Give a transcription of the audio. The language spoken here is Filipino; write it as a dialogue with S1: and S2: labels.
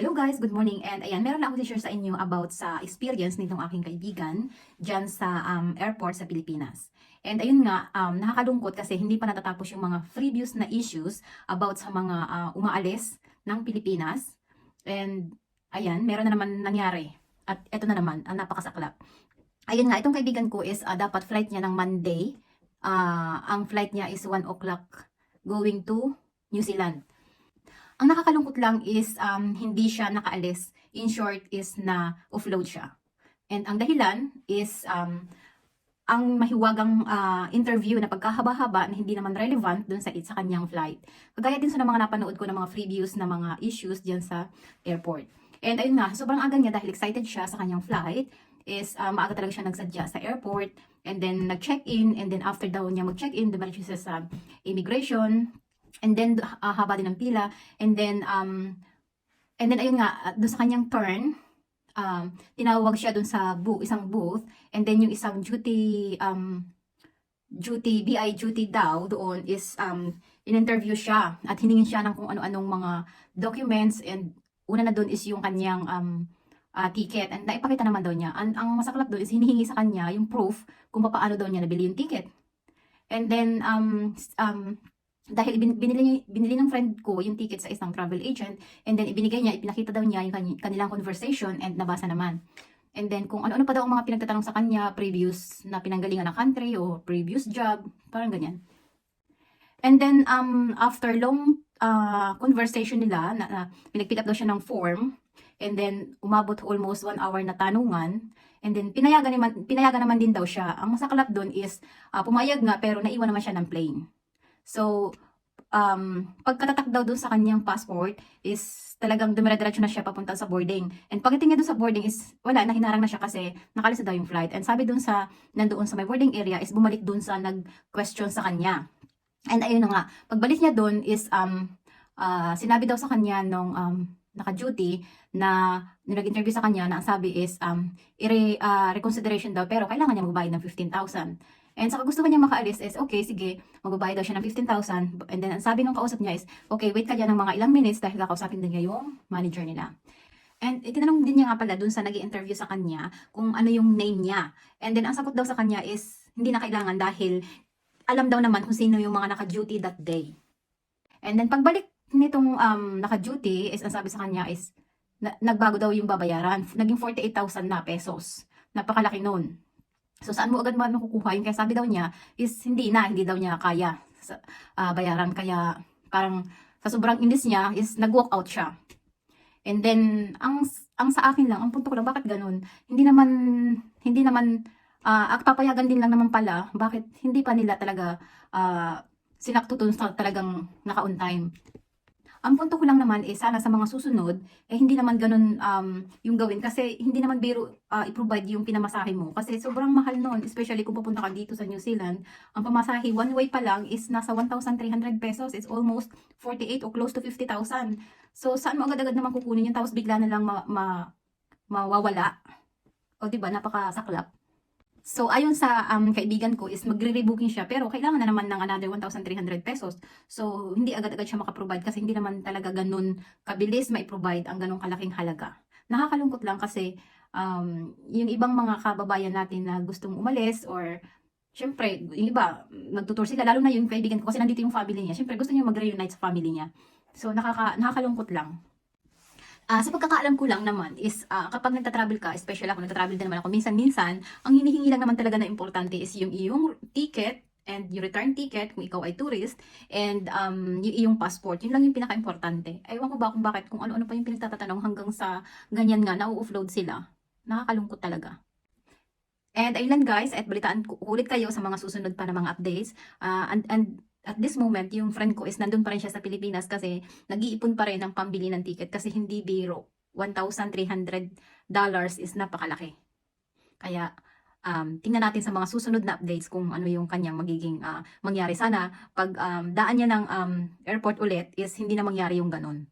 S1: Hello guys, good morning. And ayan, meron lang ako share sa inyo about sa experience nitong aking kaibigan dyan sa um, airport sa Pilipinas. And ayun nga, um, nakakalungkot kasi hindi pa natatapos yung mga previous na issues about sa mga uh, umaalis ng Pilipinas. And ayan, meron na naman nangyari. At eto na naman, ang napakasaklap. Ayun nga, itong kaibigan ko is uh, dapat flight niya ng Monday. Uh, ang flight niya is 1 o'clock going to New Zealand. Ang nakakalungkot lang is um, hindi siya nakaalis. In short is na offload siya. And ang dahilan is um, ang mahiwagang ah, interview na pagkahaba-haba na hindi naman relevant dun sa, sa kanyang flight. Kagaya din sa mga napanood ko ng mga previews na mga issues dyan sa airport. And ayun nga, sobrang aga niya dahil excited siya sa kanyang flight is ah, maaga talaga siya nagsadya sa airport and then nag-check-in and then after daw niya mag-check-in, dumating siya sa immigration and then ah, haba din ng pila. And then um and then ayun nga ah, doon sa kanyang turn um tinawag siya doon sa bu isang booth. And then yung isang duty um duty BI duty daw doon is um in-interview siya at hiningin siya ng kung ano-anong mga documents. And una na doon is yung kanyang um ah, ticket. And naipakita naman daw niya. Ang, ang masaklap doon is hinihingi sa kanya yung proof kung paano daw niya nabili yung ticket. And then um um dahil bin- binili, binili ng friend ko yung ticket sa isang travel agent and then ibinigay niya, ipinakita daw niya yung kani- kanilang conversation and nabasa naman. And then kung ano-ano pa daw ang mga pinagtatanong sa kanya, previous na pinanggalingan ng country o previous job, parang ganyan. And then um after long uh, conversation nila, na, na pinagpick up daw siya ng form and then umabot almost one hour na tanungan and then pinayagan naman, pinayagan naman din daw siya. Ang masaklap doon is ah, pumayag nga pero naiwan naman siya ng plane. So, um, pagkatatak daw dun sa kanyang passport is talagang dumire-diretso na siya papunta sa boarding. And pagdating niya dun sa boarding is wala, nahinarang na siya kasi nakalis na daw yung flight. And sabi dun sa, nandoon sa may boarding area is bumalik dun sa nag-question sa kanya. And ayun na nga, pagbalik niya dun is, um, ah, sinabi daw sa kanya nung um, naka-duty na nag-interview sa kanya na ang sabi is um, i reconsideration daw pero kailangan niya magbayad ng 15,000. And sa gusto niya makaalis is, okay, sige, magbabayad daw siya ng 15,000. And then, ang sabi nung kausap niya is, okay, wait ka dyan ng mga ilang minutes dahil kakausapin din niya yung manager nila. And itinanong din niya nga pala dun sa nag interview sa kanya kung ano yung name niya. And then, ang sagot daw sa kanya is, hindi na kailangan dahil alam daw naman kung sino yung mga naka-duty that day. And then, pagbalik nitong um, naka-duty, is ang sabi sa kanya is, na- nagbago daw yung babayaran. Naging 48,000 na pesos. Napakalaki nun. So saan mo agad mo makukuha yun? Kaya sabi daw niya is hindi na, hindi daw niya kaya ah, bayaran. Kaya parang sa sobrang inis niya is nag-walk out siya. And then, ang, ang sa akin lang, ang punto ko lang, bakit ganun? Hindi naman, hindi naman, ah at papayagan din lang naman pala, bakit hindi pa nila talaga ah sinakto dun sa talagang naka-on time. Ang punto ko lang naman is sana sa mga susunod, eh hindi naman ganun um, yung gawin kasi hindi naman biro uh, i-provide yung pinamasahe mo kasi sobrang mahal noon, especially kung pupunta ka dito sa New Zealand. Ang pamasahe, one way pa lang is nasa 1,300 pesos. It's almost 48 o close to 50,000. So saan mo agad-agad naman kukunin yun tapos bigla na lang ma, ma, mawawala? O di ba napakasaklap. So, ayon sa um, kaibigan ko is magre-rebooking siya pero kailangan na naman ng another 1,300 pesos. So, hindi agad-agad siya makaprovide kasi hindi naman talaga ganun kabilis mai-provide ang ganung kalaking halaga. Nakakalungkot lang kasi um, yung ibang mga kababayan natin na gustong umalis or Siyempre, yung iba, nagtutur sila, lalo na yung kaibigan ko kasi nandito yung family niya. Siyempre, gusto niya mag-reunite sa family niya. So, nakaka, nakakalungkot lang. Ah, sa pagkakaalam ko lang naman is ah, kapag nagta-travel ka, especially ako nagta-travel din naman ako minsan-minsan, ang hinihingi lang naman talaga na importante is yung iyong ticket and yung return ticket kung ikaw ay tourist and um, yung iyong passport. Yun lang yung pinaka-importante. Ewan ko ba kung bakit kung ano-ano pa yung pinagtatatanong hanggang sa ganyan nga, na-offload sila. Nakakalungkot talaga. And ayun lang guys, at balitaan ko ulit kayo sa mga susunod pa na mga updates. Ah, and, and at this moment, yung friend ko is nandun pa rin siya sa Pilipinas kasi nag-iipon pa rin ng pambili ng ticket kasi hindi biro. $1,300 is napakalaki. Kaya, um, tingnan natin sa mga susunod na updates kung ano yung kanyang magiging ah, mangyari. Sana, pag um, daan niya ng um, airport ulit is hindi na mangyari yung ganun.